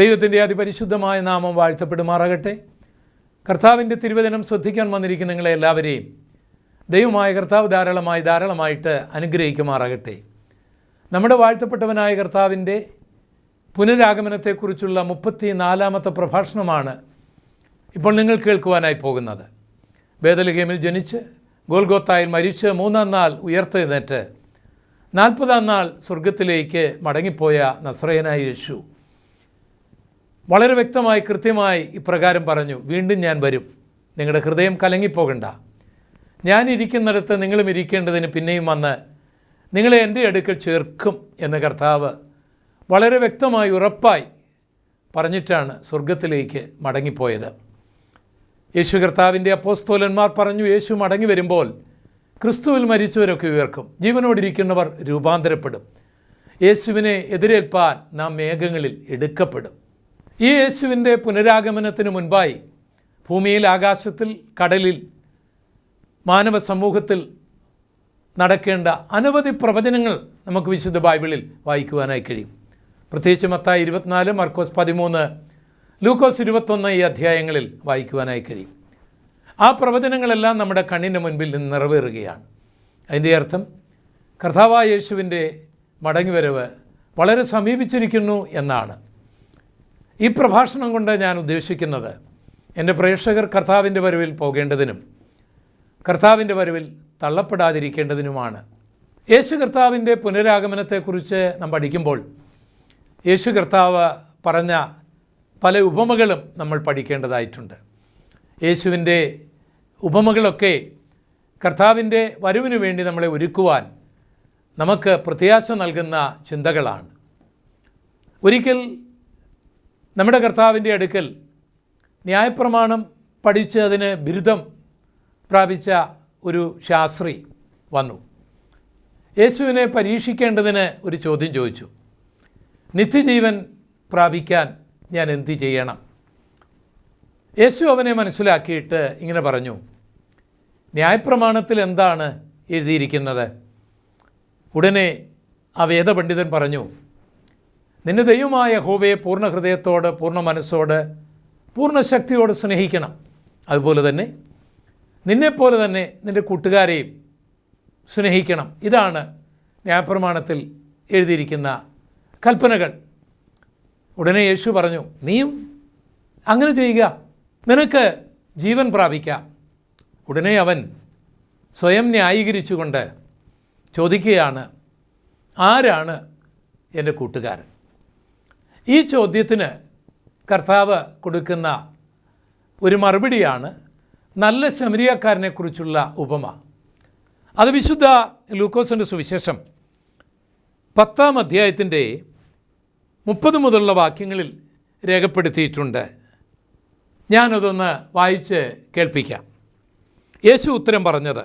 ദൈവത്തിന്റെ അതിപരിശുദ്ധമായ നാമം വാഴ്ത്തപ്പെടുമാറാകട്ടെ. കർത്താവിന്റെ തിരുവചനം ശ്രദ്ധിക്കാൻ വന്നിരിക്കുന്ന നിങ്ങളെ എല്ലാവരെയും ദൈവമായ കർത്താവ് ധാരാളമായി ധാരാളമായിട്ട് അനുഗ്രഹിക്കുമാറാകട്ടെ. നമ്മുടെ വാഴ്ത്തപ്പെട്ടവനായ കർത്താവിന്റെ പുനരാഗമനത്തെക്കുറിച്ചുള്ള മുപ്പത്തി നാലാമത്തെ പ്രഭാഷണമാണ് ഇപ്പോൾ നിങ്ങൾ കേൾക്കുവാനായി പോകുന്നത്. വേദലഹേമിൽ ജനിച്ച് ഗോൽഗോത്തായിൽ മരിച്ച് മൂന്നാം നാൾ ഉയർത്തെഴുന്നേറ്റ് നാൽപ്പതാം നാൾ സ്വർഗത്തിലേക്ക് മടങ്ങിപ്പോയ നസ്രയനായ യേശു. വളരെ വ്യക്തമായി കൃത്യമായി ഇപ്രകാരം പറഞ്ഞു വീണ്ടും ഞാൻ വരും. നിങ്ങളുടെ ഹൃദയം കലങ്ങിപ്പോകണ്ട. ഞാനിരിക്കുന്നിടത്ത് നിങ്ങളും ഇരിക്കേണ്ടതിന് പിന്നെയും വന്ന് നിങ്ങളെ എന്റെ അടുക്കൽ ചേർക്കും എന്ന് കർത്താവ് വളരെ വ്യക്തമായി ഉറപ്പായി പറഞ്ഞിട്ടാണ് സ്വർഗത്തിലേക്ക് മടങ്ങിപ്പോയത്. യേശു കർത്താവിന്റെ അപ്പോസ്തോലന്മാർ പറഞ്ഞു യേശു മടങ്ങി വരുമ്പോൾ ക്രിസ്തുവിൽ മരിച്ചവരൊക്കെ ഉയർക്കും. ജീവനോടിരിക്കുന്നവർ രൂപാന്തരപ്പെടും. യേശുവിനെ എതിരേൽപ്പാൻ നാം മേഘങ്ങളിൽ എടുക്കപ്പെടും. ഈ യേശുവിന്റെ പുനരാഗമനത്തിന് മുൻപായി ഭൂമിയിൽ ആകാശത്തിൽ കടലിൽ മാനവ സമൂഹത്തിൽ നടക്കേണ്ട അനവധി പ്രവചനങ്ങൾ നമുക്ക് വിശുദ്ധ ബൈബിളിൽ വായിക്കുവാനായി കഴിയും. പ്രത്യേകിച്ച് മത്തായി ഇരുപത്തിനാല് മർക്കോസ് പതിമൂന്ന് ലൂക്കോസ് ഇരുപത്തൊന്ന് ഈ അധ്യായങ്ങളിൽ വായിക്കുവാനായി കഴിയും. ആ പ്രവചനങ്ങളെല്ലാം നമ്മുടെ കണ്ണിന്റെ മുൻപിൽ നിന്ന് നിറവേറുകയാണ്. അതിന്റെ അർത്ഥം കർത്താവായ യേശുവിന്റെ മടങ്ങിവരവ് വളരെ സമീപിച്ചിരിക്കുന്നു എന്നാണ്. ഈ പ്രഭാഷണം കൊണ്ട് ഞാൻ ഉദ്ദേശിക്കുന്നത് എന്റെ പ്രേക്ഷകർ കർത്താവിന്റെ വരവിൽ പോകേണ്ടതിനും കർത്താവിന്റെ വരവിൽ തള്ളപ്പെടാതിരിക്കേണ്ടതിനുമാണ്. യേശു കർത്താവിന്റെ പുനരാഗമനത്തെക്കുറിച്ച് നാം പഠിക്കുമ്പോൾ യേശു കർത്താവ് പറഞ്ഞ പല ഉപമകളും നമ്മൾ പഠിക്കേണ്ടതായിട്ടുണ്ട്. യേശുവിന്റെ ഉപമകളൊക്കെ കർത്താവിന്റെ വരവിനു വേണ്ടി നമ്മളെ ഒരുക്കുവാൻ നമുക്ക് പ്രത്യാശ നൽകുന്ന ചിന്തകളാണ്. ഒരിക്കൽ നമ്മുടെ കർത്താവിന്റെ അടുക്കൽ ന്യായപ്രമാണം പഠിച്ച് അതിന് ബിരുദം പ്രാപിച്ച ഒരു ശാസ്ത്രി വന്നു. യേശുവിനെ പരീക്ഷിക്കേണ്ടതിന് ഒരു ചോദ്യം ചോദിച്ചു. നിത്യജീവൻ പ്രാപിക്കാൻ ഞാൻ എന്ത് ചെയ്യണം? യേശു അവനെ മനസ്സിലാക്കിയിട്ട് ഇങ്ങനെ പറഞ്ഞു. ന്യായപ്രമാണത്തിൽ എന്താണ് എഴുതിയിരിക്കുന്നത്? ഉടനെ ആ വേദപണ്ഡിതൻ പറഞ്ഞു നിന്റെ ദൈവമായ ഹോവയെ പൂർണ ഹൃദയത്തോട് പൂർണ മനസ്സോട് പൂർണ ശക്തിയോട് സ്നേഹിക്കണം. അതുപോലെ തന്നെ നിന്നെപ്പോലെ തന്നെ നിന്റെ കൂട്ടുകാരെയും സ്നേഹിക്കണം. ഇതാണ് ന്യായപ്രമാണത്തിൽ എഴുതിയിരിക്കുന്ന കൽപ്പനകൾ. ഉടനെ യേശു പറഞ്ഞു നീയും അങ്ങനെ ചെയ്യുക. നിനക്ക് ജീവൻ പ്രാപിക്കാം. ഉടനെ അവൻ സ്വയം ന്യായീകരിച്ചുകൊണ്ട് ചോദിക്കുകയാണ് ആരാണ് എന്റെ കൂട്ടുകാരൻ? ഈ ചോദ്യത്തിന് കർത്താവ് കൊടുക്കുന്ന ഒരു മറുപടിയാണ് നല്ല ശമരിയക്കാരനെക്കുറിച്ചുള്ള ഉപമ. അത് വിശുദ്ധ ലൂക്കോസിന്റെ സുവിശേഷം പത്താം അധ്യായത്തിന്റെ മുപ്പത് മുതലുള്ള വാക്യങ്ങളിൽ രേഖപ്പെടുത്തിയിട്ടുണ്ട്. ഞാനതൊന്ന് വായിച്ച് കേൾപ്പിക്കാം. യേശു ഉത്തരം പറഞ്ഞത്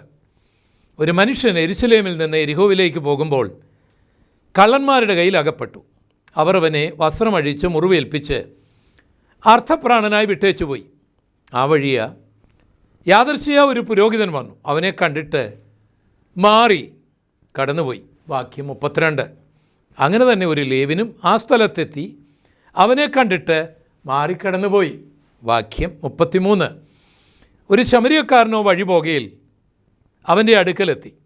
ഒരു മനുഷ്യൻ എരുസലേമിൽ നിന്ന് എരിഹോവിലേക്ക് പോകുമ്പോൾ കള്ളന്മാരുടെ കയ്യിൽ അകപ്പെട്ടു. അവർ അവനെ വസ്ത്രമഴിച്ച് മുറിവേൽപ്പിച്ച് അർത്ഥപ്രാണനായി വിട്ടേച്ചു പോയി ആ വഴിയ യാദർശിയ ഒരു പുരോഹിതൻ വന്നു. അവനെ കണ്ടിട്ട് മാറി കടന്നുപോയി. വാക്യം മുപ്പത്തിരണ്ട്. അങ്ങനെ തന്നെ ഒരു ലേവിനും ആ സ്ഥലത്തെത്തി അവനെ കണ്ടിട്ട് മാറിക്കടന്നുപോയി വാക്യം മുപ്പത്തിമൂന്ന്. ഒരു ശമരിയക്കാരനോ വഴി പോകയിൽ അവന്റെ അടുക്കലെത്തി.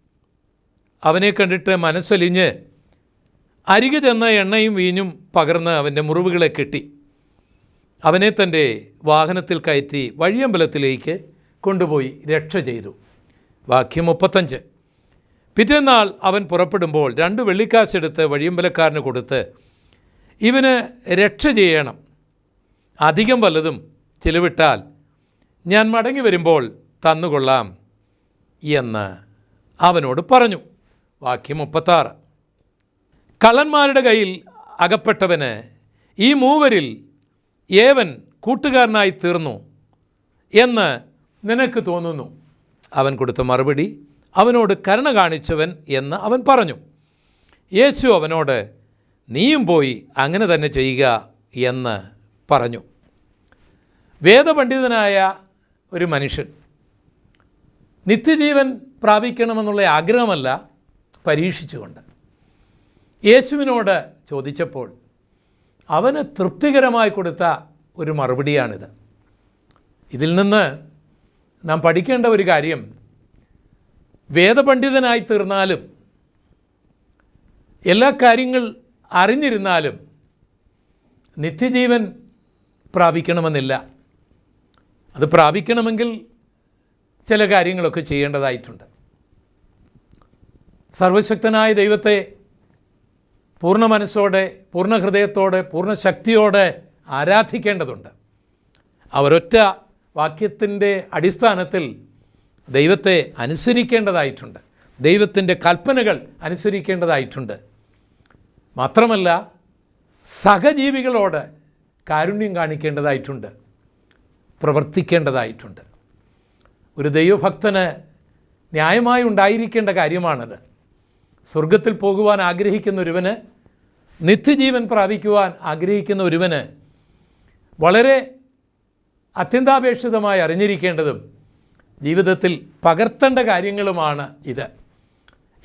അവനെ കണ്ടിട്ട് മനസ്സലിഞ്ഞ് അരികെ ചെന്ന എണ്ണയും വീഞ്ഞും പകർന്ന് അവന്റെ മുറിവുകളെ കെട്ടി. അവനെ തന്റെ വാഹനത്തിൽ കയറ്റി വഴിയമ്പലത്തിലേക്ക് കൊണ്ടുപോയി രക്ഷ ചെയ്തു. വാക്യം മുപ്പത്തഞ്ച്. പിറ്റേന്നാൾ അവൻ പുറപ്പെടുമ്പോൾ രണ്ട് വെള്ളിക്കാശെടുത്ത് വഴിയമ്പലക്കാരന് കൊടുത്ത് ഇവന് രക്ഷ ചെയ്യണം. അധികം വല്ലതും ചിലവിട്ടാൽ ഞാൻ മടങ്ങി വരുമ്പോൾ തന്നുകൊള്ളാം എന്ന് അവനോട് പറഞ്ഞു. വാക്യം മുപ്പത്താറ്. കള്ളന്മാരുടെ കയ്യിൽ അകപ്പെട്ടവന് ഈ മൂവരിൽ ഏവൻ കൂട്ടുകാരനായി തീർന്നു എന്ന് നിനക്ക് തോന്നുന്നു. അവൻ കൊടുത്ത മറുപടി അവനോട് കരുണ കാണിച്ചവൻ എന്ന് അവൻ പറഞ്ഞു. യേശു അവനോട് നീയും പോയി അങ്ങനെ തന്നെ ചെയ്യുക എന്ന് പറഞ്ഞു. വേദപണ്ഡിതനായ ഒരു മനുഷ്യൻ നിത്യജീവൻ പ്രാപിക്കണമെന്നുള്ള ആഗ്രഹമല്ല പരീക്ഷിച്ചുകൊണ്ട്. യേശുവിനോട് ചോദിച്ചപ്പോൾ അവന് തൃപ്തികരമായി കൊടുത്ത ഒരു മറുപടിയാണിത്. ഇതിൽ നിന്ന് നാം പഠിക്കേണ്ട ഒരു കാര്യം വേദപണ്ഡിതനായി തീർന്നാലും എല്ലാ കാര്യങ്ങൾ അറിഞ്ഞിരുന്നാലും നിത്യജീവൻ പ്രാപിക്കണമെന്നില്ല. അത് പ്രാപിക്കണമെങ്കിൽ ചില കാര്യങ്ങളൊക്കെ ചെയ്യേണ്ടതായിട്ടുണ്ട്. സർവശക്തനായ ദൈവത്തെ പൂർണ മനസ്സോടെ പൂർണ ഹൃദയത്തോടെ പൂർണ ശക്തിയോടെ ആരാധിക്കേണ്ടതുണ്ട്. അവരൊറ്റ വാക്യത്തിന്റെ അടിസ്ഥാനത്തിൽ ദൈവത്തെ അനുസരിക്കേണ്ടതായിട്ടുണ്ട്. ദൈവത്തിന്റെ കൽപ്പനകൾ അനുസരിക്കേണ്ടതായിട്ടുണ്ട്. മാത്രമല്ല സഹജീവികളോട് കാരുണ്യം കാണിക്കേണ്ടതായിട്ടുണ്ട്. പ്രവർത്തിക്കേണ്ടതായിട്ടുണ്ട്. ഒരു ദൈവഭക്തന് ന്യായമായി ഉണ്ടായിരിക്കേണ്ട കാര്യമാണത്. സ്വർഗത്തിൽ പോകുവാൻ ആഗ്രഹിക്കുന്ന ഒരുവന് നിത്യജീവൻ പ്രാപിക്കുവാൻ ആഗ്രഹിക്കുന്ന ഒരുവന് വളരെ അത്യന്താപേക്ഷിതമായി അറിഞ്ഞിരിക്കേണ്ടതും ജീവിതത്തിൽ പകർത്തേണ്ട കാര്യങ്ങളുമാണ് ഇത്.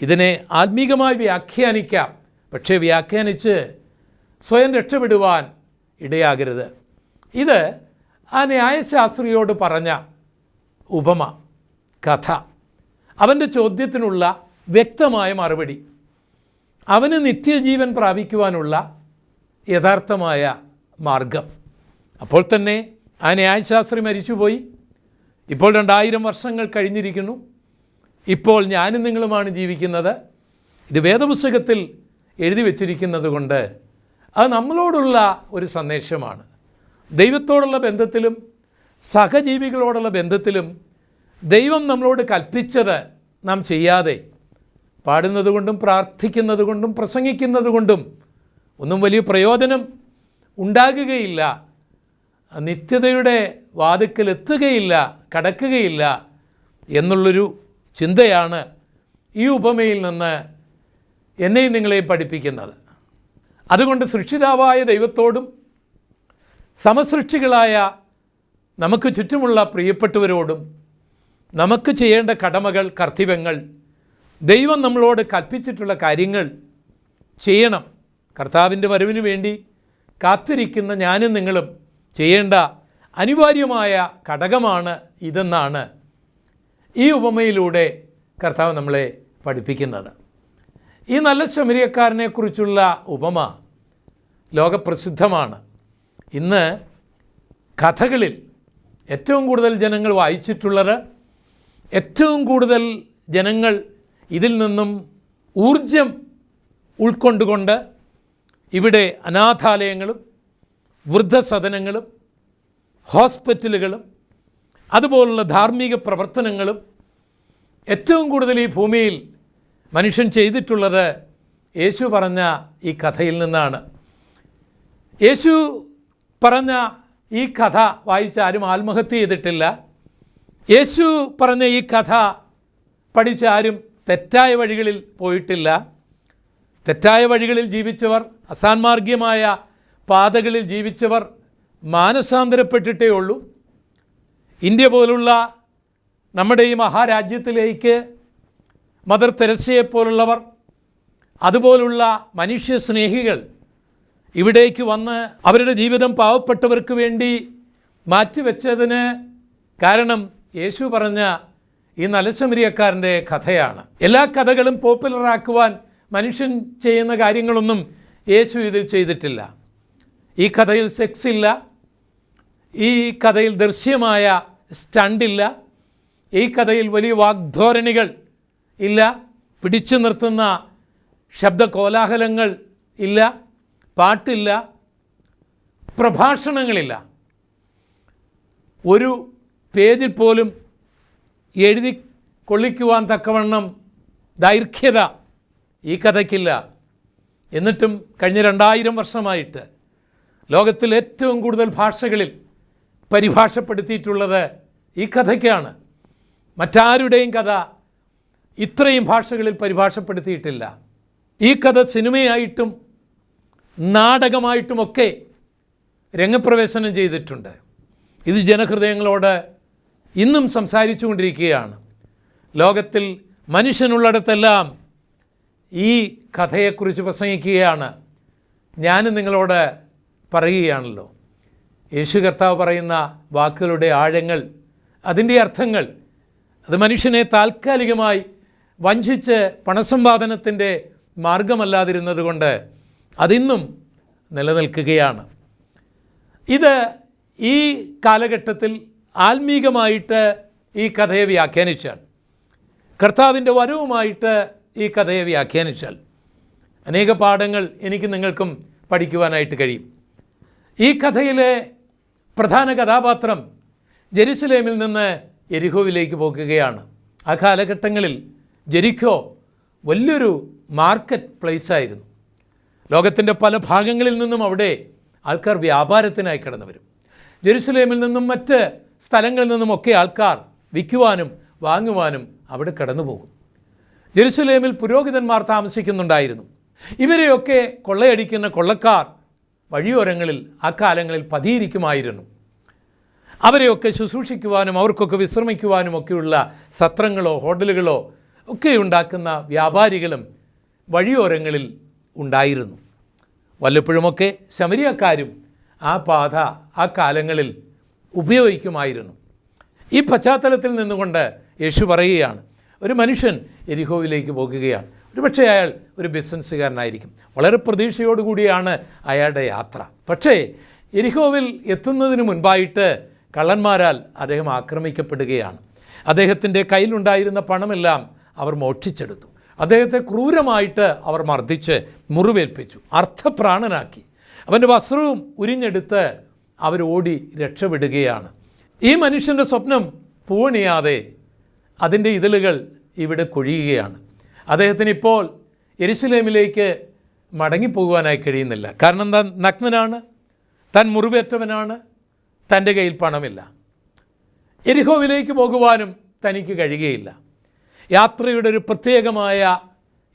ഇതിനെ ആത്മീകമായി വ്യാഖ്യാനിക്കാം പക്ഷേ വ്യാഖ്യാനിച്ച് സ്വയം രക്ഷപ്പെടുവാൻ ഇടയാകരുത്. ഇത് ആ ന്യായശാസ്ത്രിയോട് പറഞ്ഞ ഉപമ കഥ. അവന്റെ ചോദ്യത്തിനുള്ള വ്യക്തമായ മറുപടി. അവന് നിത്യജീവൻ പ്രാപിക്കുവാനുള്ള യഥാർത്ഥമായ മാർഗം. അപ്പോൾ തന്നെ ആ ന്യായശാസ്ത്രി മരിച്ചുപോയി. ഇപ്പോൾ രണ്ടായിരം വർഷങ്ങൾ കഴിഞ്ഞിരിക്കുന്നു. ഇപ്പോൾ ഞാനും നിങ്ങളുമാണ് ജീവിക്കുന്നത്. ഇത് വേദപുസ്തകത്തിൽ എഴുതി വച്ചിരിക്കുന്നത് കൊണ്ട് അത് നമ്മളോടുള്ള ഒരു സന്ദേശമാണ്. ദൈവത്തോടുള്ള ബന്ധത്തിലും സഹജീവികളോടുള്ള ബന്ധത്തിലും ദൈവം നമ്മളോട് കൽപ്പിച്ചത് നാം ചെയ്യാതെ പാടുന്നത് കൊണ്ടും പ്രാർത്ഥിക്കുന്നത് കൊണ്ടും പ്രസംഗിക്കുന്നത് കൊണ്ടും ഒന്നും വലിയ പ്രയോജനം ഉണ്ടാകുകയില്ല. നിത്യതയുടെ വാതുക്കൽ എത്തുകയില്ല കടക്കുകയില്ല എന്നുള്ളൊരു ചിന്തയാണ് ഈ ഉപമയിൽ നിന്ന് എന്നെയും നിങ്ങളെയും പഠിപ്പിക്കുന്നത്. അതുകൊണ്ട് സൃഷ്ടിതാവായ ദൈവത്തോടും സമസൃഷ്ടികളായ നമുക്ക് ചുറ്റുമുള്ള പ്രിയപ്പെട്ടവരോടും നമുക്ക് ചെയ്യേണ്ട കടമകൾ കർത്തവ്യങ്ങൾ ദൈവം നമ്മളോട് കൽപ്പിച്ചിട്ടുള്ള കാര്യങ്ങൾ ചെയ്യണം. കർത്താവിന്റെ വരവിന് വേണ്ടി കാത്തിരിക്കുന്ന ഞാനും നിങ്ങളും ചെയ്യേണ്ട അനിവാര്യമായ ഘടകമാണ് ഇതെന്നാണ് ഈ ഉപമയിലൂടെ കർത്താവ് നമ്മളെ പഠിപ്പിക്കുന്നത്. ഈ നല്ല ശമരിയക്കാരനെക്കുറിച്ചുള്ള ഉപമ ലോകപ്രസിദ്ധമാണ്. ഇന്ന് കഥകളിൽ ഏറ്റവും കൂടുതൽ ജനങ്ങൾ വായിച്ചിട്ടുള്ളത് ഏറ്റവും കൂടുതൽ ജനങ്ങൾ ഇതിൽ നിന്നും ഊർജം ഉൾക്കൊണ്ടുകൊണ്ട് ഇവിടെ അനാഥാലയങ്ങളും വൃദ്ധസദനങ്ങളും ഹോസ്പിറ്റലുകളും അതുപോലുള്ള ധാർമ്മിക പ്രവർത്തനങ്ങളും ഏറ്റവും കൂടുതൽ ഈ ഭൂമിയിൽ മനുഷ്യൻ ചെയ്തിട്ടുള്ളത് യേശു പറഞ്ഞ ഈ കഥയിൽ നിന്നാണ്. യേശു പറഞ്ഞ ഈ കഥ വായിച്ച ആരും ആത്മഹത്യ ചെയ്തിട്ടില്ല. യേശു പറഞ്ഞ ഈ കഥ പഠിച്ച ആരും തെറ്റായ വഴികളിൽ പോയിട്ടില്ല. തെറ്റായ വഴികളിൽ ജീവിച്ചവർ അസാൻമാർഗീയമായ പാതകളിൽ ജീവിച്ചവർ മാനസാന്തരപ്പെട്ടിട്ടേ ഉള്ളൂ. ഇന്ത്യ പോലുള്ള നമ്മുടെ ഈ മഹാരാജ്യത്തിലേക്ക് മദർ തെരസയെപ്പോലുള്ളവർ അതുപോലുള്ള മനുഷ്യ സ്നേഹികൾ ഇവിടേക്ക് വന്ന് അവരുടെ ജീവിതം പാവപ്പെട്ടവർക്ക് വേണ്ടി മാറ്റിവെച്ചതിന് കാരണം യേശു പറഞ്ഞ ഈ നലശമരിയക്കാരന്റെ കഥയാണ്. എല്ലാ കഥകളും പോപ്പുലറാക്കുവാൻ മനുഷ്യൻ ചെയ്യുന്ന കാര്യങ്ങളൊന്നും യേശു ഇതിൽ ചെയ്തിട്ടില്ല. ഈ കഥയിൽ സെക്സ് ഇല്ല ഈ കഥയിൽ ദൃശ്യമായ സ്റ്റണ്ടില്ല. ഈ കഥയിൽ വലിയ വാഗ്ധോരണികൾ ഇല്ല. പിടിച്ചു നിർത്തുന്ന ശബ്ദ കോലാഹലങ്ങൾ ഇല്ല. പാട്ടില്ല. പ്രഭാഷണങ്ങളില്ല. ഒരു പേജിൽ പോലും എഴുതി കൊള്ളിക്കുവാൻ തക്കവണ്ണം ദൈർഘ്യത ഈ കഥയ്ക്കില്ല. എന്നിട്ടും കഴിഞ്ഞ രണ്ടായിരം വർഷമായിട്ട് ലോകത്തിൽ ഏറ്റവും കൂടുതൽ ഭാഷകളിൽ പരിഭാഷപ്പെടുത്തിയിട്ടുള്ളത് ഈ കഥയ്ക്കാണ്. മറ്റാരുടെയും കഥ ഇത്രയും ഭാഷകളിൽ പരിഭാഷപ്പെടുത്തിയിട്ടില്ല. ഈ കഥ സിനിമയായിട്ടും നാടകമായിട്ടുമൊക്കെ രംഗപ്രവേശനം ചെയ്തിട്ടുണ്ട്. ഇത് ജനഹൃദയങ്ങളോട് ഇന്നും സംസാരിച്ചു കൊണ്ടിരിക്കുകയാണ് ലോകത്തിൽ മനുഷ്യനുള്ളിടത്തെല്ലാം ഈ കഥയെക്കുറിച്ച് പ്രസംഗിക്കുകയാണ്. ഞാൻ നിങ്ങളോട് പറയുകയാണല്ലോ. യേശു കർത്താവ് പറയുന്ന വാക്കുകളുടെ ആഴങ്ങൾ അതിന്റെ അർത്ഥങ്ങൾ അത് മനുഷ്യനെ താൽക്കാലികമായി വഞ്ചിച്ച് പണസമ്പാദനത്തിന്റെ മാർഗമല്ലാതിരുന്നത് കൊണ്ട് അതിന്നും നിലനിൽക്കുകയാണ്. ഇത് ഈ കാലഘട്ടത്തിൽ ആത്മീകമായിട്ട് ഈ കഥയെ വ്യാഖ്യാനിച്ചാൽ കർത്താവിന്റെ വരവുമായിട്ട് ഈ കഥയെ വ്യാഖ്യാനിച്ചാൽ അനേക പാഠങ്ങൾ എനിക്ക് നിങ്ങൾക്കും പഠിക്കുവാനായിട്ട് കഴിയും. ഈ കഥയിലെ പ്രധാന കഥാപാത്രം ജെറുസലേമിൽ നിന്ന് എരിഹോവിലേക്ക് പോകുകയാണ്. ആ കാലഘട്ടങ്ങളിൽ ജെരിഖോ വലിയൊരു മാർക്കറ്റ് പ്ലേസായിരുന്നു ലോകത്തിന്റെ പല ഭാഗങ്ങളിൽ നിന്നും അവിടെ ആൾക്കാർ വ്യാപാരത്തിനായി കടന്നു വരും ജെറുസലേമിൽ നിന്നും മറ്റ് സ്ഥലങ്ങളിൽ നിന്നുമൊക്കെ ആൾക്കാർ വിൽക്കുവാനും വാങ്ങുവാനും അവിടെ കടന്നു പോകും ജെറുസലേമിൽ പുരോഹിതന്മാർ താമസിക്കുന്നുണ്ടായിരുന്നു. ഇവരെയൊക്കെ കൊള്ളയടിക്കുന്ന കൊള്ളക്കാർ വഴിയോരങ്ങളിൽ ആ കാലങ്ങളിൽ പതിയിരിക്കുമായിരുന്നു. അവരെയൊക്കെ ശുശ്രൂഷിക്കുവാനും അവർക്കൊക്കെ വിശ്രമിക്കുവാനും ഒക്കെയുള്ള സത്രങ്ങളോ ഹോട്ടലുകളോ ഒക്കെ ഉണ്ടാക്കുന്ന വ്യാപാരികളും വഴിയോരങ്ങളിൽ ഉണ്ടായിരുന്നു. വല്ലപ്പോഴുമൊക്കെ ശമരിയക്കാരും ആ പാത ആ കാലങ്ങളിൽ ഉപയോഗിക്കുമായിരുന്നു. ഈ പശ്ചാത്തലത്തിൽ നിന്നുകൊണ്ട് യേശു പറയുകയാണ് ഒരു മനുഷ്യൻ എരിഹോവിലേക്ക് പോകുകയാണ്. ഒരുപക്ഷെ അയാൾ ഒരു ബിസിനസ്സുകാരനായിരിക്കും. വളരെ പ്രതീക്ഷയോടുകൂടിയാണ് അയാളുടെ യാത്ര. പക്ഷേ എരിഹോവിൽ എത്തുന്നതിന് മുൻപായിട്ട് കള്ളന്മാരാൽ അദ്ദേഹം ആക്രമിക്കപ്പെടുകയാണ്. അദ്ദേഹത്തിന്റെ കയ്യിലുണ്ടായിരുന്ന പണമെല്ലാം അവർ മോഷ്ടിച്ചെടുത്തു. അദ്ദേഹത്തെ ക്രൂരമായിട്ട് അവർ മർദ്ദിച്ച് മുറിവേൽപ്പിച്ചു. അർത്ഥപ്രാണനാക്കി അവന്റെ വസ്ത്രവും ഉരിഞ്ഞെടുത്ത് അവർ ഓടി രക്ഷപ്പെടുകയാണ്. ഈ മനുഷ്യന്റെ സ്വപ്നം പൂണിയാതെ അതിന്റെ ഇതിലുകൾ ഇവിടെ കൊഴിയുകയാണ്. അദ്ദേഹത്തിന് ഇപ്പോൾ എരിശിലേമിലേക്ക് മടങ്ങിപ്പോകുവാനായി കഴിയുന്നില്ല. കാരണം താൻ നഗ്നനാണ് താൻ മുറിവേറ്റവനാണ് തന്റെ കയ്യിൽ പണമില്ല. എരിഹോവിലേക്ക് പോകുവാനും തനിക്ക് കഴിയുകയില്ല. യാത്രയുടെ ഒരു പ്രത്യേകമായ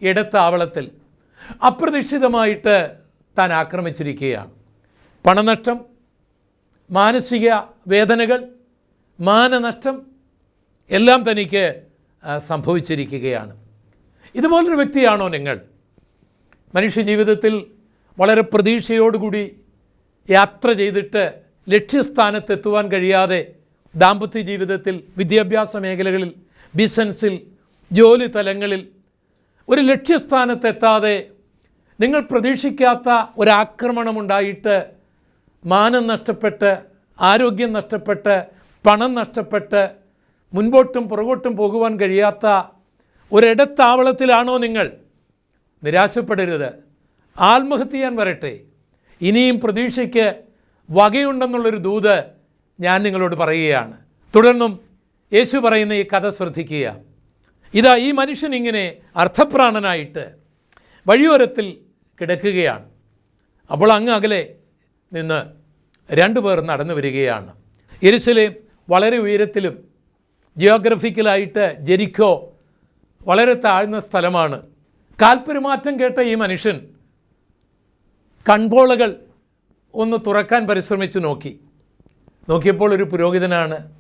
ഇടത്താവളത്തിൽ അപ്രതീക്ഷിതമായിട്ട് താൻ ആക്രമിച്ചിരിക്കുകയാണ്. പണനഷ്ടം മാനസിക വേദനകൾ മാനനഷ്ടം എല്ലാം തനിക്ക് സംഭവിച്ചിരിക്കുകയാണ്. ഇതുപോലൊരു വ്യക്തിയാണോ നിങ്ങൾ? മനുഷ്യജീവിതത്തിൽ വളരെ പ്രതീക്ഷയോടുകൂടി യാത്ര ചെയ്തിട്ട് ലക്ഷ്യസ്ഥാനത്തെത്തുവാൻ കഴിയാതെ ദാമ്പത്യ ജീവിതത്തിൽ വിദ്യാഭ്യാസ മേഖലകളിൽ ബിസിനസ്സിൽ ജോലി തലങ്ങളിൽ ഒരു ലക്ഷ്യസ്ഥാനത്തെത്താതെ നിങ്ങൾ പ്രതീക്ഷിക്കാത്ത ഒരാക്രമണമുണ്ടായിട്ട് മാനം നഷ്ടപ്പെട്ട് ആരോഗ്യം നഷ്ടപ്പെട്ട് പണം നഷ്ടപ്പെട്ട് മുൻപോട്ടും പുറകോട്ടും പോകുവാൻ കഴിയാത്ത ഒരിടത്താവളത്തിലാണോ നിങ്ങൾ? നിരാശപ്പെടരുത്. ആത്മഹത്യ ചെയ്യാൻ വരട്ടെ. ഇനിയും പ്രതീക്ഷയ്ക്ക് വകയുണ്ടെന്നുള്ളൊരു ദൂത് ഞാൻ നിങ്ങളോട് പറയുകയാണ്. തുടർന്നും യേശു പറയുന്ന ഈ കഥ ശ്രദ്ധിക്കുക. ഇതാ ഈ മനുഷ്യൻ ഇങ്ങനെ അർത്ഥപ്രാണനായിട്ട് വഴിയോരത്തിൽ കിടക്കുകയാണ്. അപ്പോൾ അങ്ങ് അകലെ നിന്ന് രണ്ടുപേർ നടന്നു വരികയാണ്. എരുസലേം വളരെ ഉയരത്തിലും ജിയോഗ്രഫിക്കലായിട്ട് ജെരിക്കോ വളരെ താഴ്ന്ന സ്ഥലമാണ്. കാൽപ്പെരുമാറ്റം കേട്ട ഈ മനുഷ്യൻ കൺപോളകൾ ഒന്ന് തുറക്കാൻ പരിശ്രമിച്ച് നോക്കി. നോക്കിയപ്പോൾ ഒരു പുരോഹിതനാണ്.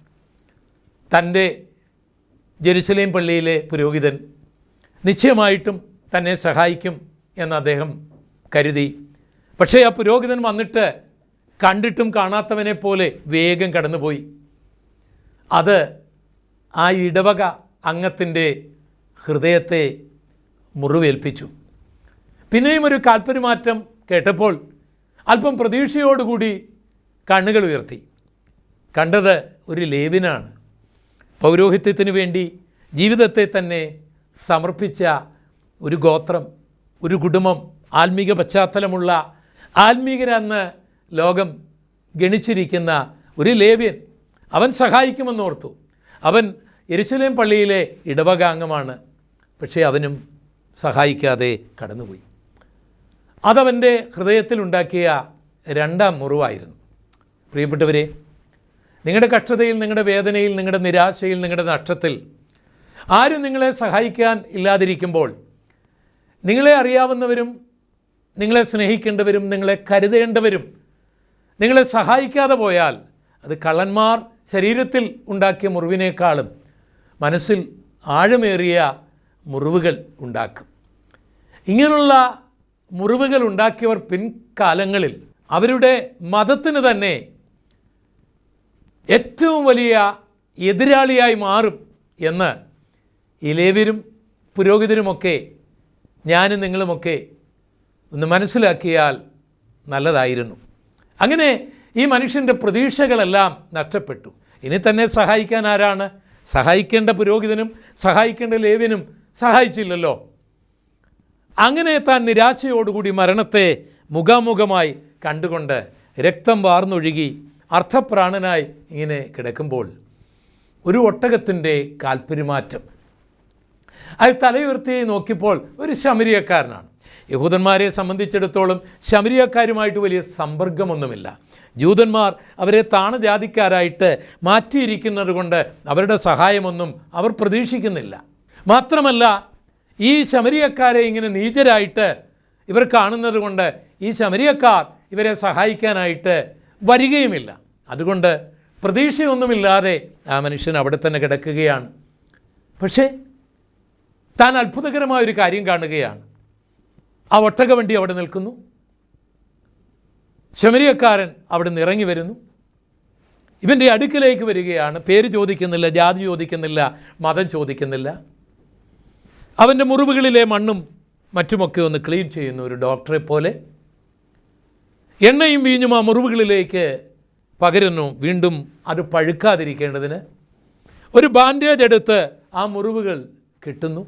തന്റെ ജെറുസലേം പള്ളിയിലെ പുരോഹിതൻ. നിശ്ചയമായിട്ടും തന്നെ സഹായിക്കും എന്ന് അദ്ദേഹം കരുതി. പക്ഷേ ആ പുരോഹിതൻ വന്നിട്ട് കണ്ടിട്ടും കാണാത്തവനെ പോലെ വേഗം കടന്നുപോയി. അത് ആ ഇടവക അംഗത്തിന്റെ ഹൃദയത്തെ മുറിവേൽപ്പിച്ചു. പിന്നെയും ഒരു കാൽപ്പര്യമാറ്റം കേട്ടപ്പോൾ അല്പം പ്രതീക്ഷയോടുകൂടി കണ്ണുകൾ ഉയർത്തി. കണ്ടത് ഒരു ലേവിനാണ് പൗരോഹിത്യത്തിന് വേണ്ടി ജീവിതത്തെ തന്നെ സമർപ്പിച്ച ഒരു ഗോത്രം ഒരു കുടുംബം ആത്മീക പശ്ചാത്തലമുള്ള ആത്മീകരെന്ന് ലോകം ഗണിച്ചിരിക്കുന്ന ഒരു ലേവ്യൻ. അവൻ സഹായിക്കുമെന്നോർത്തു. അവൻ എരുസലേം പള്ളിയിലെ ഇടവകാംഗമാണ് പക്ഷേ അവനും സഹായിക്കാതെ കടന്നുപോയി. അതവന്റെ ഹൃദയത്തിലുണ്ടാക്കിയ രണ്ടാം മുറിവായിരുന്നു. പ്രിയപ്പെട്ടവരെ നിങ്ങളുടെ കഷ്ടതയിൽ നിങ്ങളുടെ വേദനയിൽ നിങ്ങളുടെ നിരാശയിൽ നിങ്ങളുടെ നഷ്ടത്തിൽ ആരും നിങ്ങളെ സഹായിക്കാൻ ഇല്ലാതിരിക്കുമ്പോൾ നിങ്ങളെ അറിയാവുന്നവരും നിങ്ങളെ സ്നേഹിക്കേണ്ടവരും നിങ്ങളെ കരുതേണ്ടവരും നിങ്ങളെ സഹായിക്കാതെ പോയാൽ അത് കള്ളന്മാർ ശരീരത്തിൽ ഉണ്ടാക്കിയ മുറിവിനേക്കാളും മനസ്സിൽ ആഴമേറിയ മുറിവുകൾ ഉണ്ടാക്കും. ഇങ്ങനെയുള്ള മുറിവുകൾ ഉണ്ടാക്കിയവർ പിൻകാലങ്ങളിൽ അവരുടെ മതത്തിന് തന്നെ ഏറ്റവും വലിയ എതിരാളിയായി മാറും എന്ന് ഇലേവരും പുരോഹിതരുമൊക്കെ ഞാനും നിങ്ങളുമൊക്കെ ഒന്ന് മനസ്സിലാക്കിയാൽ നല്ലതായിരുന്നു. അങ്ങനെ ഈ മനുഷ്യന്റെ പ്രതീക്ഷകളെല്ലാം നഷ്ടപ്പെട്ടു. ഇനി തന്നെ സഹായിക്കാൻ ആരാണ്? സഹായിക്കേണ്ട പുരോഹിതനും സഹായിക്കേണ്ട ലേവ്യനും സഹായിച്ചില്ലല്ലോ. അങ്ങനെ താൻ നിരാശയോടുകൂടി മരണത്തെ മുഖാമുഖമായി കണ്ടുകൊണ്ട് രക്തം വാർന്നൊഴുകി അർത്ഥപ്രാണനായി ഇങ്ങനെ കിടക്കുമ്പോൾ ഒരു ഒട്ടകത്തിന്റെ കാൽപ്പെരുമാറ്റം അയാൾ തലയുയർത്തി നോക്കിയപ്പോൾ ഒരു ശമരിയക്കാരനാണ്. യഹൂദന്മാരെ സംബന്ധിച്ചിടത്തോളം ശമരിയക്കാരുമായിട്ട് വലിയ സമ്പർക്കമൊന്നുമില്ല ജൂതന്മാർ അവരെ താണജാതിക്കാരായിട്ട് മാറ്റിയിരിക്കുന്നത് കൊണ്ട് അവരുടെ സഹായമൊന്നും അവർ പ്രതീക്ഷിക്കുന്നില്ല. മാത്രമല്ല ഈ ശമരിയക്കാരെ ഇങ്ങനെ നീചരായിട്ട് ഇവർ കാണുന്നത് കൊണ്ട് ഈ ശമരിയക്കാർ ഇവരെ സഹായിക്കാനായിട്ട് വരികയുമില്ല. അതുകൊണ്ട് പ്രതീക്ഷയൊന്നുമില്ലാതെ ആ മനുഷ്യൻ അവിടെ തന്നെ കിടക്കുകയാണ്. പക്ഷേ താൻ അത്ഭുതകരമായ ഒരു കാര്യം കാണുകയാണ്. ആ ഒട്ടകവണ്ടി അവിടെ നിൽക്കുന്നു. ശമരിയക്കാരൻ അവിടെ നിന്ന് ഇറങ്ങി വരുന്നു. ഇവന്റെ അടുക്കിലേക്ക് വരികയാണ്. പേര് ചോദിക്കുന്നില്ല ജാതി ചോദിക്കുന്നില്ല മതം ചോദിക്കുന്നില്ല. അവന്റെ മുറിവുകളിലെ മണ്ണും മറ്റുമൊക്കെ ഒന്ന് ക്ലീൻ ചെയ്യുന്ന ഒരു ഡോക്ടറെ പോലെ. എണ്ണയും വീഞ്ഞും ആ മുറിവുകളിലേക്ക് പകരുന്നു. വീണ്ടും അത് പഴുക്കാതിരിക്കേണ്ടതിന് ഒരു ബാൻഡേജ് എടുത്ത് ആ മുറിവുകൾ കിട്ടുന്നു.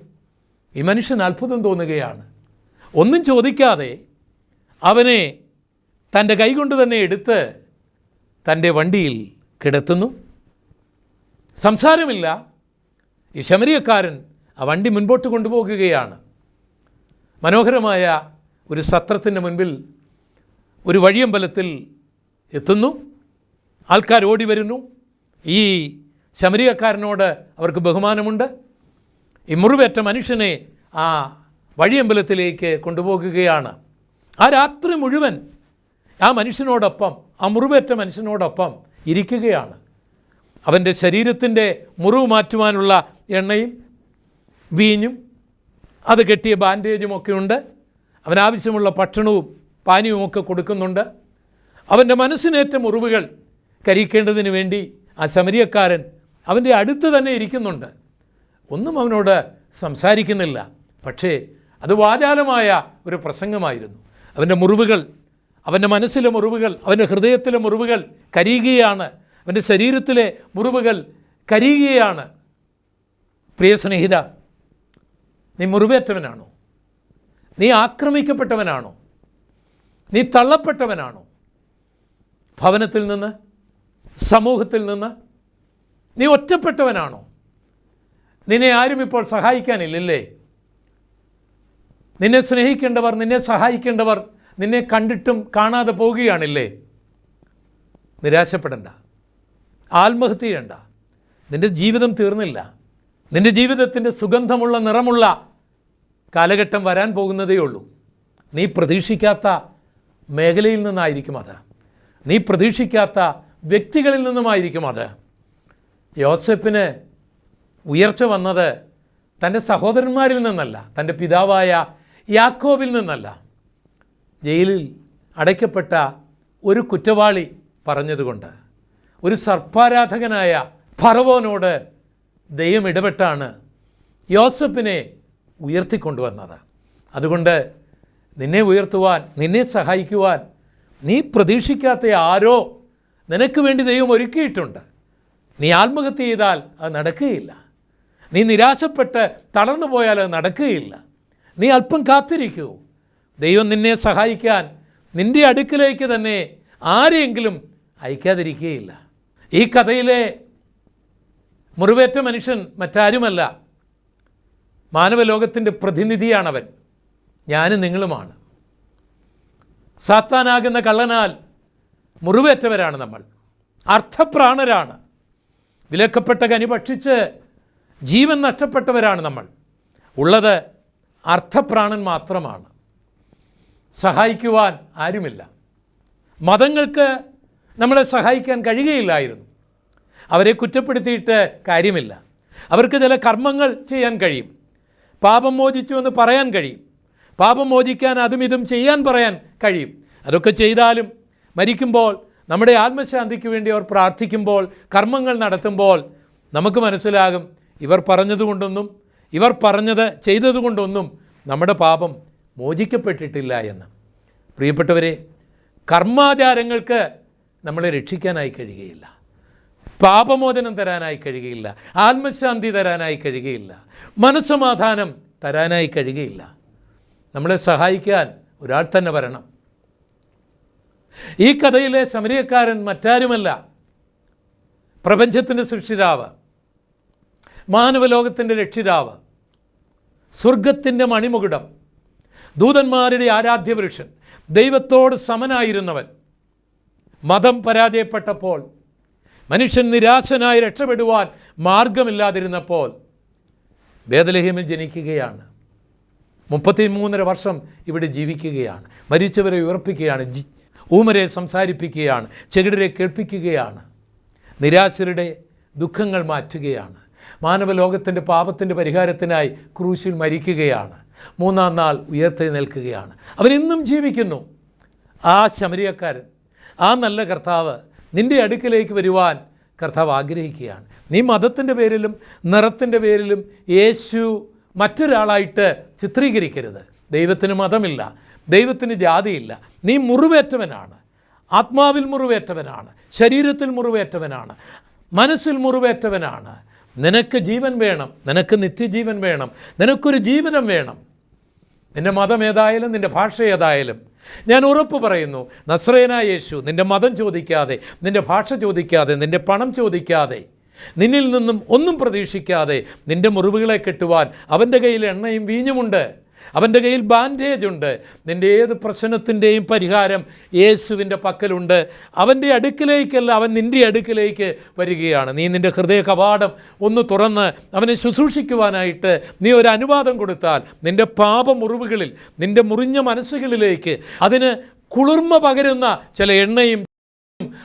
ഈ മനുഷ്യൻ അത്ഭുതം തോന്നുകയാണ്. ഒന്നും ചോദിക്കാതെ അവനെ തന്റെ കൈകൊണ്ട് തന്നെ എടുത്ത് തന്റെ വണ്ടിയിൽ കിടത്തുന്നു. സംസാരമില്ല. ഈ ശമരിയക്കാരൻ ആ വണ്ടി മുൻപോട്ട് കൊണ്ടുപോകുകയാണ്. മനോഹരമായ ഒരു സത്രത്തിന്റെ മുൻപിൽ ഒരു വഴിയമ്പലത്തിൽ എത്തുന്നു. ആൾക്കാർ ഓടി വരുന്നു. ഈ ശമരിയക്കാരനോട് അവർക്ക് ബഹുമാനമുണ്ട്. ഈ മുറിവേറ്റ മനുഷ്യനെ ആ വഴിയമ്പലത്തിലേക്ക് കൊണ്ടുപോകുകയാണ്. ആ രാത്രി മുഴുവൻ ആ മനുഷ്യനോടൊപ്പം ആ മുറിവേറ്റ മനുഷ്യനോടൊപ്പം ഇരിക്കുകയാണ്. അവന്റെ ശരീരത്തിന്റെ മുറിവ് മാറ്റുവാനുള്ള എണ്ണയും വീഞ്ഞും അത് കെട്ടിയ ബാൻഡേജും ഒക്കെ ഉണ്ട് അവനാവശ്യമുള്ള ഭക്ഷണവും പാനീയവുമൊക്കെ കൊടുക്കുന്നുണ്ട്. അവന്റെ മനസ്സിനേറ്റ മുറിവുകൾ കരിക്കേണ്ടതിന് വേണ്ടി ആ ശമരിയക്കാരൻ അവന്റെ അടുത്ത് തന്നെ ഇരിക്കുന്നുണ്ട്. ഒന്നും അവനോട് സംസാരിക്കുന്നില്ല. പക്ഷേ അത് വാചാലമായ ഒരു പ്രസംഗമായിരുന്നു. അവന്റെ മുറിവുകൾ അവന്റെ മനസ്സിലെ മുറിവുകൾ അവന്റെ ഹൃദയത്തിലെ മുറിവുകൾ കരിയുകയാണ്. അവന്റെ ശരീരത്തിലെ മുറിവുകൾ കരിയുകയാണ്. പ്രിയ സ്നേഹിത നീ മുറിവേറ്റവനാണോ? നീ ആക്രമിക്കപ്പെട്ടവനാണോ? നീ തള്ളപ്പെട്ടവനാണോ? ഭവനത്തിൽ നിന്ന് സമൂഹത്തിൽ നിന്ന് നീ ഒറ്റപ്പെട്ടവനാണോ? നിന്നെ ആരും ഇപ്പോൾ സഹായിക്കാനില്ലല്ലേ? നിന്നെ സ്നേഹിക്കേണ്ടവർ നിന്നെ സഹായിക്കേണ്ടവർ നിന്നെ കണ്ടിട്ടും കാണാതെ പോവുകയാണില്ലേ? നിരാശപ്പെടണ്ട. ആത്മഹത്യ ചെയ്യണ്ട. നിന്റെ ജീവിതം തീർന്നില്ല. നിന്റെ ജീവിതത്തിന്റെ സുഗന്ധമുള്ള നിറമുള്ള കാലഘട്ടം വരാൻ പോകുന്നതേ ഉള്ളൂ. നീ പ്രതീക്ഷിക്കാത്ത മേഖലയിൽ നിന്നായിരിക്കും അത്. നീ പ്രതീക്ഷിക്കാത്ത വ്യക്തികളിൽ നിന്നുമായിരിക്കും അത്. യോസെപ്പിന് ഉയർച്ച വന്നത് തന്റെ സഹോദരന്മാരിൽ നിന്നല്ല തന്റെ പിതാവായ യാക്കോബിൽ നിന്നല്ല. ജയിലിൽ അടയ്ക്കപ്പെട്ട ഒരു കുറ്റവാളി പറഞ്ഞതുകൊണ്ട് ഒരു സർപ്പാരാധകനായ ഫറവോനോട് ദൈവം ഇടപെട്ടാണ് യോസഫിനെ ഉയർത്തിക്കൊണ്ടുവന്നത്. അതുകൊണ്ട് നിന്നെ ഉയർത്തുവാൻ നിന്നെ സഹായിക്കുവാൻ നീ പ്രതീക്ഷിക്കാത്ത ആരോ നിനക്ക് വേണ്ടി ദൈവം ഒരുക്കിയിട്ടുണ്ട്. നീ ആത്മഹത്യ ചെയ്താൽ അത് നടക്കുകയില്ല. നീ നിരാശപ്പെട്ട് തളർന്നു പോയാൽ അത് നടക്കുകയില്ല. നീ അല്പം കാത്തിരിക്കൂ. ദൈവം നിന്നെ സഹായിക്കാൻ നിന്റെ അടുക്കിലേക്ക് തന്നെ ആരെയെങ്കിലും അയക്കാതിരിക്കുകയില്ല ഈ കഥയിലെ മുറിവേറ്റ മനുഷ്യൻ മറ്റാരുമല്ല. മാനവലോകത്തിന്റെ പ്രതിനിധിയാണവൻ. ഞാനും നിങ്ങളുമാണ്. സാത്താനാകുന്ന കള്ളനാൽ മുറിവേറ്റവരാണ് നമ്മൾ. അർത്ഥപ്രാണരാണ്. വിലക്കപ്പെട്ട കനി ഭക്ഷിച്ച് ജീവൻ നഷ്ടപ്പെട്ടവരാണ് നമ്മൾ. ഉള്ളത് അർത്ഥപ്രാണൻ മാത്രമാണ്. സഹായിക്കുവാൻ ആരുമില്ല. മതങ്ങൾക്ക് നമ്മളെ സഹായിക്കാൻ കഴിയുകയില്ലായിരുന്നു. അവരെ കുറ്റപ്പെടുത്തിയിട്ട് കാര്യമില്ല. അവർക്ക് ചില കർമ്മങ്ങൾ ചെയ്യാൻ കഴിയും. പാപം മോചിച്ചു എന്ന് പറയാൻ കഴിയും. പാപം മോചിക്കാൻ അതും ഇതും ചെയ്യാൻ പറയാൻ കഴിയും. അതൊക്കെ ചെയ്താലും മരിക്കുമ്പോൾ നമ്മുടെ ആത്മശാന്തിക്ക് വേണ്ടി അവർ പ്രാർത്ഥിക്കുമ്പോൾ കർമ്മങ്ങൾ നടത്തുമ്പോൾ നമുക്ക് മനസ്സിലാകും ഇവർ പറഞ്ഞതുകൊണ്ടൊന്നും ഇവർ പറഞ്ഞത് ചെയ്തതുകൊണ്ടൊന്നും നമ്മുടെ പാപം മോചിക്കപ്പെട്ടിട്ടില്ല എന്ന്. പ്രിയപ്പെട്ടവരെ കർമാചാരങ്ങൾക്ക് നമ്മളെ രക്ഷിക്കാനായി കഴിയുകയില്ല. പാപമോചനം തരാനായി കഴിയുകയില്ല. ആത്മശാന്തി തരാനായി കഴിയുകയില്ല. മനസ്സമാധാനം തരാനായി കഴിയുകയില്ല. നമ്മളെ സഹായിക്കാൻ ഒരാൾ തന്നെ വരണം. ഈ കഥയിലെ സമരിയക്കാരൻ മറ്റാരുമല്ല. പ്രപഞ്ചത്തിന്റെ സൃഷ്ടിരാവ്. മാനവലോകത്തിന്റെ രക്ഷിതാവ് സ്വർഗത്തിന്റെ മണിമുകുടം. ദൂതന്മാരുടെ ആരാധ്യപുരുഷൻ ദൈവത്തോട് സമനായിരുന്നവൻ. മതം പരാജയപ്പെട്ടപ്പോൾ മനുഷ്യൻ നിരാശനായി രക്ഷപ്പെടുവാൻ മാർഗമില്ലാതിരുന്നപ്പോൾ വേദലഹിമിൽ ജനിക്കുകയാണ്. മുപ്പത്തി മൂന്നര വർഷം ഇവിടെ ജീവിക്കുകയാണ്. മരിച്ചവരെ ഉയർപ്പിക്കുകയാണ്. ജി ഊമരെ സംസാരിപ്പിക്കുകയാണ്. ചെകിടരെ കേൾപ്പിക്കുകയാണ്. നിരാശരുടെ ദുഃഖങ്ങൾ മാറ്റുകയാണ്. മാനവലോകത്തിന്റെ പാപത്തിന്റെ പരിഹാരത്തിനായി ക്രൂശിൽ മരിക്കുകയാണ്. മൂന്നാം നാൾ ഉയർത്തെഴുന്നേൽക്കുകയാണ്. അവനിന്നും ജീവിക്കുന്നു. ആ ശമരിയക്കാരൻ ആ നല്ല കർത്താവ് നിന്റെ അടുക്കിലേക്ക് വരുവാൻ കർത്താവ് ആഗ്രഹിക്കുകയാണ്. നീ മതത്തിന്റെ പേരിലും നിറത്തിന്റെ പേരിലും യേശു മറ്റൊരാളായിട്ട് ചിത്രീകരിക്കരുത്. ദൈവത്തിന് മതമില്ല ദൈവത്തിന് ജാതിയില്ല. നീ മുറിവേറ്റവനാണ്. ആത്മാവിൽ മുറിവേറ്റവനാണ്. ശരീരത്തിൽ മുറിവേറ്റവനാണ്. മനസ്സിൽ മുറിവേറ്റവനാണ്. നിനക്ക് ജീവൻ വേണം. നിനക്ക് നിത്യജീവൻ വേണം. നിനക്കൊരു ജീവിതം വേണം. നിന്റെ മതം ഏതായാലും നിന്റെ ഭാഷ ഏതായാലും. ഞാൻ ഉറപ്പ് പറയുന്നു നസ്രേനായ യേശു നിന്റെ മതം ചോദിക്കാതെ നിന്റെ ഭാഷ ചോദിക്കാതെ നിന്റെ പണം ചോദിക്കാതെ നിന്നിൽ നിന്നും ഒന്നും പ്രതീക്ഷിക്കാതെ നിന്റെ മുറിവുകളെ കെട്ടുവാൻ അവന്റെ കയ്യിൽ എണ്ണയും വീഞ്ഞുമുണ്ട്. അവന്റെ കയ്യിൽ ബാൻഡേജ് ഉണ്ട്. നിന്റെ ഏത് പ്രശ്നത്തിന്റെയും പരിഹാരം യേശുവിന്റെ പക്കലുണ്ട്. അവന്റെ അടുക്കിലേക്കല്ല അവൻ നിന്റെ അടുക്കിലേക്ക് വരികയാണ്. നീ നിന്റെ ഹൃദയ കവാടം ഒന്ന് തുറന്ന് അവനെ ശുശ്രൂഷിക്കുവാനായിട്ട് നീ ഒരു അനുവാദം കൊടുത്താൽ നിന്റെ പാപമുറിവുകളിൽ നിന്റെ മുറിഞ്ഞ മനസ്സുകളിലേക്ക് അതിന് കുളിർമ പകരുന്ന ചില എണ്ണയും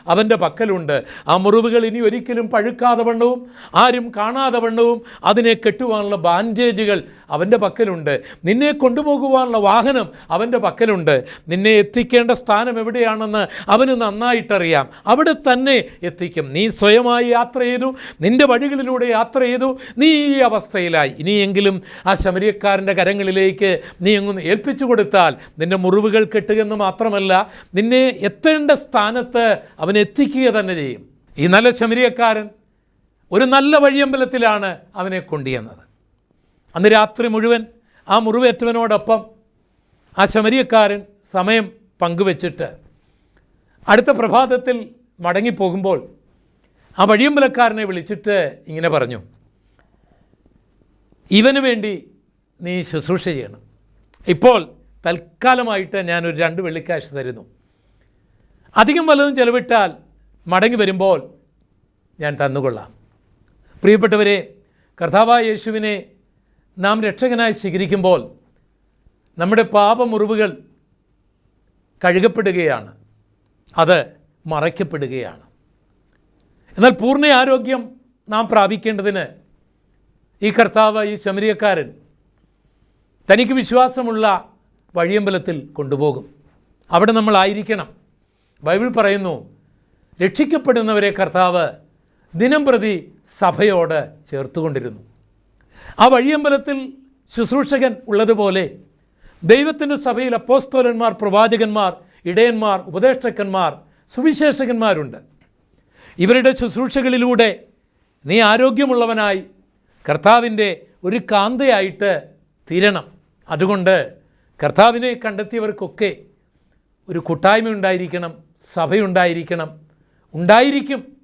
അവന്റെ പക്കലുണ്ട്. ആ മുറിവുകൾ ഇനി ഒരിക്കലും പഴുക്കാതെ വണ്ണവും ആരും കാണാതെ വണ്ണവും അതിനെ കെട്ടുവാനുള്ള ബാൻഡേജുകൾ അവന്റെ പക്കലുണ്ട്. നിന്നെ കൊണ്ടുപോകുവാനുള്ള വാഹനം അവന്റെ പക്കലുണ്ട്. നിന്നെ എത്തിക്കേണ്ട സ്ഥാനം എവിടെയാണെന്ന് അവന് നന്നായിട്ടറിയാം. അവിടെ തന്നെ എത്തിക്കും. നീ സ്വയമായി യാത്ര ചെയ്തു. നിന്റെ വഴികളിലൂടെ യാത്ര ചെയ്തു. നീ ഈ അവസ്ഥയിലായി. ഇനിയെങ്കിലും ആ ശമരിയക്കാരന്റെ കരങ്ങളിലേക്ക് നീ അങ്ങ് ഏൽപ്പിച്ചു കൊടുത്താൽ നിന്റെ മുറിവുകൾ കെട്ടുകയെന്ന് മാത്രമല്ല നിന്നെ എത്തേണ്ട സ്ഥാനത്ത് അവൻ എത്തിക്കുക തന്നെ ചെയ്യും. ഈ നല്ല ശമരിയക്കാരൻ ഒരു നല്ല വഴിയമ്പലത്തിലാണ് അവനെ കൊണ്ടുചെന്നത്. അന്ന് രാത്രി മുഴുവൻ ആ മുറിവേറ്റവനോടൊപ്പം ആ ശമരിയക്കാരൻ സമയം പങ്കുവച്ചിട്ട് അടുത്ത പ്രഭാതത്തിൽ മടങ്ങിപ്പോകുമ്പോൾ ആ വഴിയമ്പലക്കാരനെ വിളിച്ചിട്ട് ഇങ്ങനെ പറഞ്ഞു ഇവന് വേണ്ടി നീ ശുശ്രൂഷ ചെയ്യണം. ഇപ്പോൾ തൽക്കാലമായിട്ട് ഞാനൊരു രണ്ട് വെള്ളിക്കാശ് തരുന്നു. അധികം വല്ലതും ചെലവിട്ടാൽ മടങ്ങി വരുമ്പോൾ ഞാൻ തന്നുകൊള്ളാം. പ്രിയപ്പെട്ടവരെ കർത്താവായ യേശുവിനെ നാം രക്ഷകനായി സ്വീകരിക്കുമ്പോൾ നമ്മുടെ പാപമുറിവുകൾ കഴുകപ്പെടുകയാണ്. അത് മറയ്ക്കപ്പെടുകയാണ്. എന്നാൽ പൂർണ ആരോഗ്യം നാം പ്രാപിക്കേണ്ടതിന് ഈ കർത്താവ് ഈ ശമരിയക്കാരൻ തനിക്ക് വിശ്വാസമുള്ള വഴിയമ്പലത്തിൽ കൊണ്ടുപോകും. അവിടെ നമ്മളായിരിക്കണം ബൈബിൾ പറയുന്നു രക്ഷിക്കപ്പെടുന്നവരെ കർത്താവ് ദിനം പ്രതി സഭയോട് ചേർത്തുകൊണ്ടിരുന്നു. ആ വഴിയമ്പലത്തിൽ ശുശ്രൂഷകൻ ഉള്ളതുപോലെ ദൈവത്തിന്റെ സഭയിൽ അപ്പോസ്തോലന്മാർ പ്രവാചകന്മാർ ഇടയന്മാർ ഉപദേഷ്ടക്കന്മാർ സുവിശേഷകന്മാരുണ്ട്. ഇവരുടെ ശുശ്രൂഷകളിലൂടെ നീ ആരോഗ്യമുള്ളവനായി കർത്താവിന്റെ ഒരു കാന്തയായിട്ട് തീരണം. അതുകൊണ്ട് കർത്താവിനെ കണ്ടെത്തിയവർക്കൊക്കെ ഒരു കൂട്ടായ്മ ഉണ്ടായിരിക്കണം സഭയുണ്ടായിരിക്കണം ഉണ്ടായിരിക്കും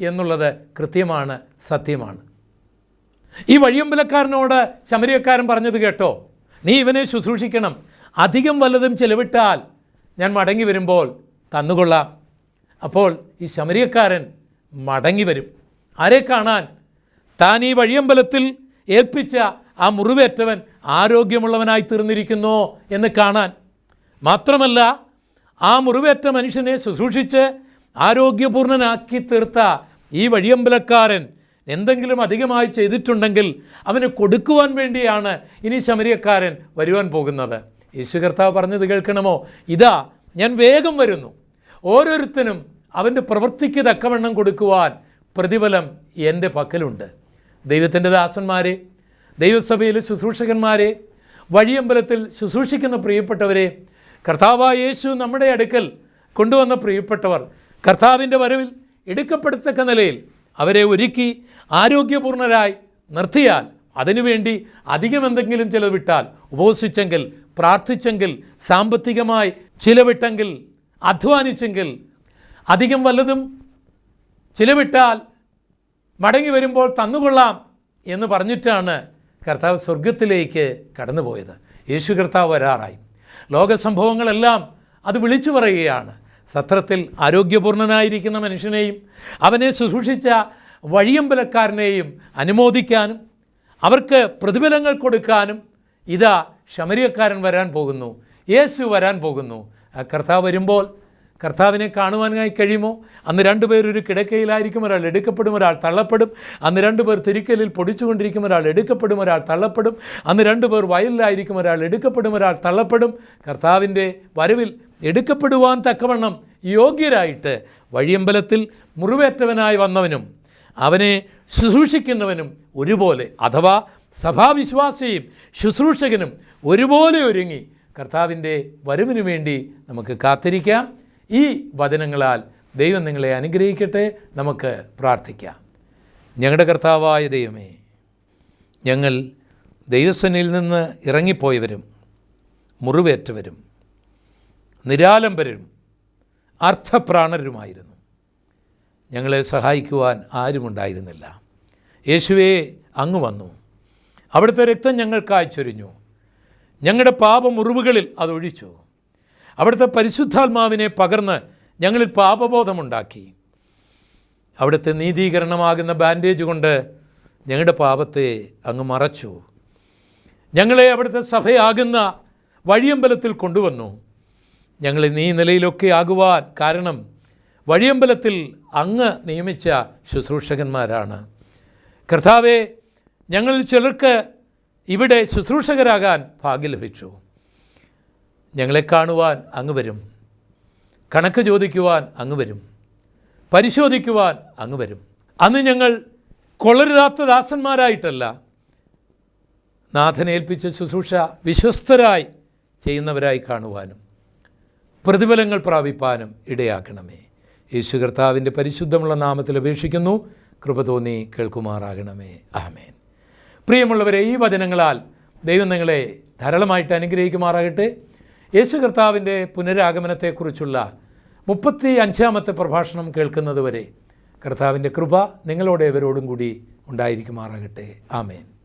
എന്നുള്ളത് കൃത്യമാണ് സത്യമാണ്. ഈ വഴിയമ്പലക്കാരനോട് ശമരിയക്കാരൻ പറഞ്ഞത് കേട്ടോ നീ ഇവനെ ശുശ്രൂഷിക്കണം. അധികം വല്ലതും ചെലവിട്ടാൽ ഞാൻ മടങ്ങി വരുമ്പോൾ തന്നുകൊള്ളാം. അപ്പോൾ ഈ ശമരിയക്കാരൻ മടങ്ങി വരും. ആരെ കാണാൻ? താൻ ഈ വഴിയമ്പലത്തിൽ ഏൽപ്പിച്ച ആ മുറിവേറ്റവൻ ആരോഗ്യമുള്ളവനായി തീർന്നിരിക്കുന്നു എന്ന് കാണാൻ. മാത്രമല്ല ആ മുറിവേറ്റ മനുഷ്യനെ ശുശ്രൂഷിച്ച് ആരോഗ്യപൂർണനാക്കി തീർത്ത ഈ വഴിയമ്പലക്കാരൻ എന്തെങ്കിലും അധികമായി ചെയ്തിട്ടുണ്ടെങ്കിൽ അവന് കൊടുക്കുവാൻ വേണ്ടിയാണ് ഇനി ശമരിയക്കാരൻ വരുവാൻ പോകുന്നത്. യേശു കർത്താവ് പറഞ്ഞത് കേൾക്കണമോ? ഇതാ ഞാൻ വേഗം വരുന്നു. ഓരോരുത്തരും അവന്റെ പ്രവൃത്തിക്ക് തക്കവണ്ണം കൊടുക്കുവാൻ പ്രതിഫലം എന്റെ പക്കലുണ്ട്. ദൈവത്തിന്റെ ദാസന്മാരെ ദൈവസഭയിലെ ശുശ്രൂഷകന്മാരെ വഴിയമ്പലത്തിൽ ശുശ്രൂഷിക്കുന്ന പ്രിയപ്പെട്ടവരെ കർത്താവായ യേശു നമ്മുടെ അടുക്കൽ കൊണ്ടുവന്ന പ്രിയപ്പെട്ടവർ കർത്താവിന്റെ വരവിൽ എടുക്കപ്പെടത്തക്ക നിലയിൽ അവരെ ഒരുക്കി ആരോഗ്യപൂർണരായി നിർത്തിയാൽ അതിനുവേണ്ടി അധികം എന്തെങ്കിലും ചിലവിട്ടാൽ ഉപവസിച്ചെങ്കിൽ പ്രാർത്ഥിച്ചെങ്കിൽ സാമ്പത്തികമായി ചിലവിട്ടെങ്കിൽ അധ്വാനിച്ചെങ്കിൽ അധികം വല്ലതും ചിലവിട്ടാൽ മടങ്ങി വരുമ്പോൾ തന്നുകൊള്ളാം എന്ന് പറഞ്ഞിട്ടാണ് കർത്താവ് സ്വർഗത്തിലേക്ക് കടന്നുപോയത്. യേശു കർത്താവ് വരാറായി. ലോകസംഭവങ്ങളെല്ലാം അത് വിളിച്ചു പറയുകയാണ്. സത്രത്തിൽ ആരോഗ്യപൂർണനായിരിക്കുന്ന മനുഷ്യനെയും അവനെ ശുശ്രൂഷിച്ച വഴിയമ്പലക്കാരനെയും അനുമോദിക്കാനും അവർക്ക് പ്രതിഫലങ്ങൾ കൊടുക്കാനും ഇതാ ശമരിയക്കാരൻ വരാൻ പോകുന്നു. യേശു വരാൻ പോകുന്നു. കർത്താവ് വരുമ്പോൾ കർത്താവിനെ കാണുവാനായി കഴിയുമോ? അന്ന് രണ്ടുപേർ ഒരു കിടക്കയിലായിരിക്കും ഒരാൾ എടുക്കപ്പെടും ഒരാൾ തള്ളപ്പെടും. അന്ന് രണ്ടുപേർ തിരിക്കലിൽ പൊടിച്ചുകൊണ്ടിരിക്കും ഒരാൾ എടുക്കപ്പെടും ഒരാൾ തള്ളപ്പെടും. അന്ന് രണ്ടുപേർ വയലിലായിരിക്കും ഒരാൾ എടുക്കപ്പെടും ഒരാൾ തള്ളപ്പെടും. കർത്താവിന്റെ വരവിൽ എടുക്കപ്പെടുവാൻ തക്കവണ്ണം യോഗ്യരായിട്ട് വഴിയമ്പലത്തിൽ മുറിവേറ്റവനായി വന്നവനും അവനെ ശുശ്രൂഷിക്കുന്നവനും ഒരുപോലെ അഥവാ സഭാവിശ്വാസിയും ശുശ്രൂഷകനും ഒരുപോലെ ഒരുങ്ങി കർത്താവിന്റെ വരവിനു വേണ്ടി നമുക്ക് കാത്തിരിക്കാം. ഈ വചനങ്ങളാൽ ദൈവം നിങ്ങളെ അനുഗ്രഹിക്കട്ടെ. നമുക്ക് പ്രാർത്ഥിക്കാം. ഞങ്ങളുടെ കർത്താവായ ദൈവമേ ഞങ്ങൾ ദൈവസനയിൽ നിന്ന് ഇറങ്ങിപ്പോയവരും മുറിവേറ്റവരും നിരാലംബരും അർത്ഥപ്രാണരുമായിരുന്നു. ഞങ്ങളെ സഹായിക്കുവാൻ ആരുമുണ്ടായിരുന്നില്ല. യേശുവേ അങ്ങ് വന്നു. അവിടുത്തെ രക്തം ഞങ്ങൾക്കായി ചൊരിഞ്ഞു ഞങ്ങളുടെ പാപമുറിവുകളിൽ അതൊഴിച്ചു അവിടുത്തെ പരിശുദ്ധാത്മാവിനെ പകർന്ന് ഞങ്ങളിൽ പാപബോധമുണ്ടാക്കി. അവിടുത്തെ നീതീകരണമാകുന്ന ബാൻഡേജ് കൊണ്ട് ഞങ്ങളുടെ പാപത്തെ അങ്ങ് മറച്ചു. ഞങ്ങളെ അവിടുത്തെ സഭയാകുന്ന വഴിയമ്പലത്തിൽ കൊണ്ടുവന്നു. ഞങ്ങൾ നീ നിലയിലൊക്കെ ആകുവാൻ കാരണം വഴിയമ്പലത്തിൽ അങ്ങ് നിയമിച്ച ശുശ്രൂഷകന്മാരാണ്. കർത്താവെ ഞങ്ങളിൽ ചിലർക്ക് ഇവിടെ ശുശ്രൂഷകരാകാൻ ഭാഗ്യം ലഭിച്ചു. ഞങ്ങളെ കാണുവാൻ അങ്ങ് വരും. കണക്ക് ചോദിക്കുവാൻ അങ്ങ് വരും. പരിശോധിക്കുവാൻ അങ്ങ് വരും. അന്ന് ഞങ്ങൾ കൊളരുതാത്ത ദാസന്മാരായിട്ടല്ല. നാഥനേൽപ്പിച്ച ശുശ്രൂഷ വിശ്വസ്തരായി ചെയ്യുന്നവരായി കാണുവാനും പ്രതിഫലങ്ങൾ പ്രാപിപ്പാനും ഇടയാക്കണമേ. യേശു കർത്താവിന്റെ പരിശുദ്ധമുള്ള നാമത്തിൽ അപേക്ഷിക്കുന്നു. കൃപ തോന്നി കേൾക്കുമാറാകണമേ. ആമേൻ. പ്രിയമുള്ളവരെ ഈ വചനങ്ങളാൽ ദൈവം നിങ്ങളെ ധാരാളമായിട്ട് അനുഗ്രഹിക്കുമാറാകട്ടെ. യേശു കർത്താവിന്റെ പുനരാഗമനത്തെക്കുറിച്ചുള്ള മുപ്പത്തി അഞ്ചാമത്തെ പ്രഭാഷണം കേൾക്കുന്നതുവരെ കർത്താവിന്റെ കൃപ നിങ്ങളോട് ഇവരോടും കൂടി ഉണ്ടായിരിക്കുമാറാകട്ടെ. ആമേൻ.